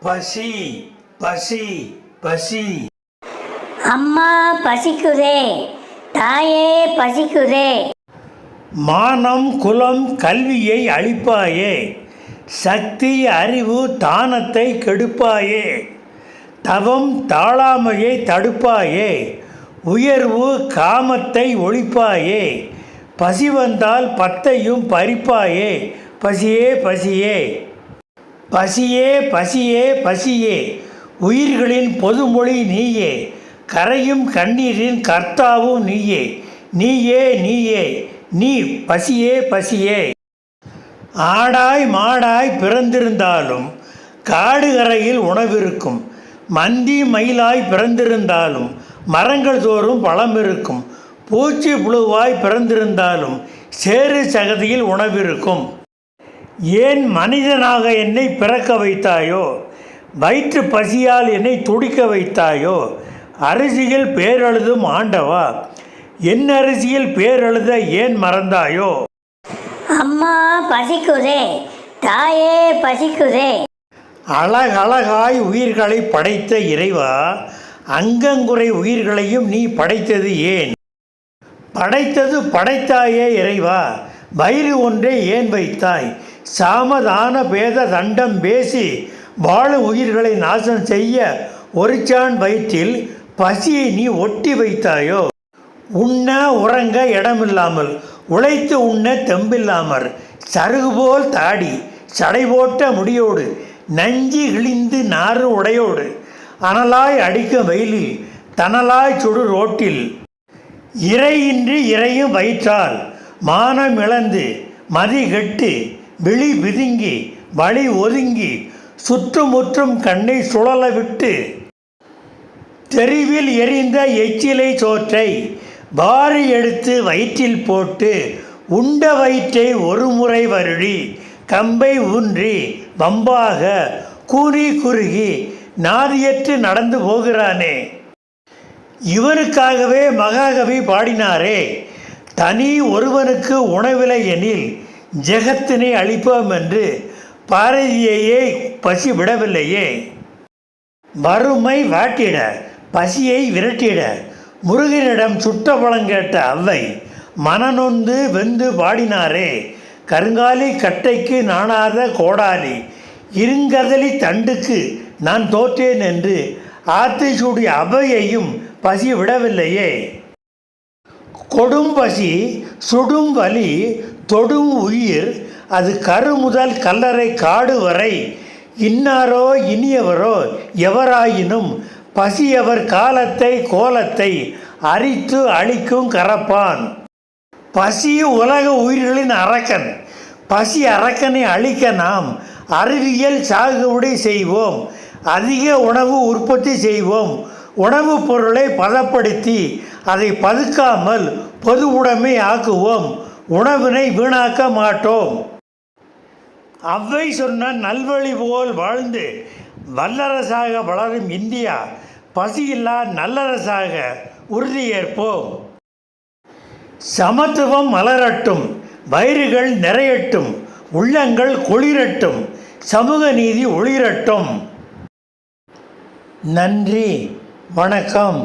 பசி பசி பசி. அம்மா பசிக்குதே தாயே பசிக்குதே. மானம் குலம் கல்வியை அழிப்பாயே சக்தி அறிவு தானத்தை கெடுப்பாயே. தவம் தாழாமையை தடுப்பாயே. உயர்வு காமத்தை ஒழிப்பாயே. பசி வந்தால் பத்தையும் பறிப்பாயே. பசியே பசியே. பசியே பசியே பசியே. உயிர்களின் பொதுமொழி நீயே. கரையும் கண்ணீரின் கர்த்தாவும் நீயே. நீயே நீயே. நீ பசியே பசியே. ஆடாய் மாடாய் பிறந்திருந்தாலும் காடு கரையில் உணவிருக்கும். மந்தி மயிலாய் பிறந்திருந்தாலும் மரங்கள் தோறும் பழம் இருக்கும் பூச்சி புழுவாய் பிறந்திருந்தாலும் சேறு சகதியில் உணவிருக்கும். ஏன் மனிதனாக என்னை பிறக்க வைத்தாயோ? வயிற்று பசியால் என்னை துடிக்க வைத்தாயோ? அரிசியில் பேரெழுதும் ஆண்டவா? என் அரிசியில் பேரெழுத ஏன் மறந்தாயோ? அம்மா பசிக்குதே. தாயே பசிக்குதே. அழகழகாய் உயிர்களை படைத்த இறைவா அங்கங்குறை உயிர்களையும் நீ படைத்தது ஏன்? படைத்தது படைத்தாயே இறைவா வயிறு ஒன்றை ஏன் வைத்தாய்? சாமதான பேத தண்டம் பேசி வாழும் உயிர்களை நாசம் செய்ய ஒருச்சான் வயிற்றில் பசியை நீ ஒட்டி வைத்தாயோ? உண்ண உறங்க இடமில்லாமல் உழைத்து உண்ண தெம்பில்லாமற் சருகு போல் தாடி சடை போட்ட முடியோடு நஞ்சி கிழிந்து நாறு உடையோடு அனலாய் அடிக்க வெயிலில் தனலாய் சுடு ரோட்டில் இறையின்றி இறையும் வயிற்றால் மானம் இழந்து மதி கெட்டு விழி விதுங்கி வழி ஒதுங்கி சுற்றுமுற்றும் கண்ணை சுழல விட்டு தெருவில் எரிந்த எச்சிலை சோற்றை வாரி எடுத்து வயிற்றில் போட்டு உண்ட வயிற்றை ஒரு முறை வருடி கம்பை ஊன்றி வம்பாக கூறி குறுகி நாதியற்று நடந்து போகிறானே. இவருக்காகவே மகாகவி பாடினாரே தனி ஒருவனுக்கு உணவில்லை எனில் ஜெகத்தினை அழிப்போம் என்று பாரதியையே பசி விடவில்லையே. வறுமை வாட்டிட பசியை விரட்டிட முருகனிடம் சுட்ட பழம் கேட்ட அவ்வை மனநொந்து வெந்து பாடினாரே கருங்காலி கட்டைக்கு நாணாத கோடாலி இருங்கதலி தண்டுக்கு நான் தோற்றேன் என்று ஆத்தி சூடி அவையையும் பசி விடவில்லையே. கொடும் பசி சுடும் வலி தொடும் உயிர் அது கரு முதல் கல்லறை காடு வரை. இன்னாரோ இனியவரோ எவராயினும் பசியவர் காலத்தை கோலத்தை அரித்து அழிக்கும் கரப்பான். பசி உலக உயிர்களின் அரக்கன். பசி அரக்கனை அழிக்க நாம் அறிவியல் சாகுபடி செய்வோம். அதிக உணவு உற்பத்தி செய்வோம். உணவுப் பொருளை பதப்படுத்தி அதை பதுக்காமல் பொது உடைமை ஆக்குவோம். உணவினை வீணாக்க மாட்டோம். அவ்வை சொன்ன நல்வழி போல் வாழ்ந்து வல்லரசாக வளரும் இந்தியா பசியில்லா நல்லரசாக உறுதியேற்போம் சமத்துவம் மலரட்டும் வயிறுகள் நிறையட்டும் உள்ளங்கள் குளிரட்டும் சமூக நீதி ஒளிரட்டும். நன்றி வணக்கம்.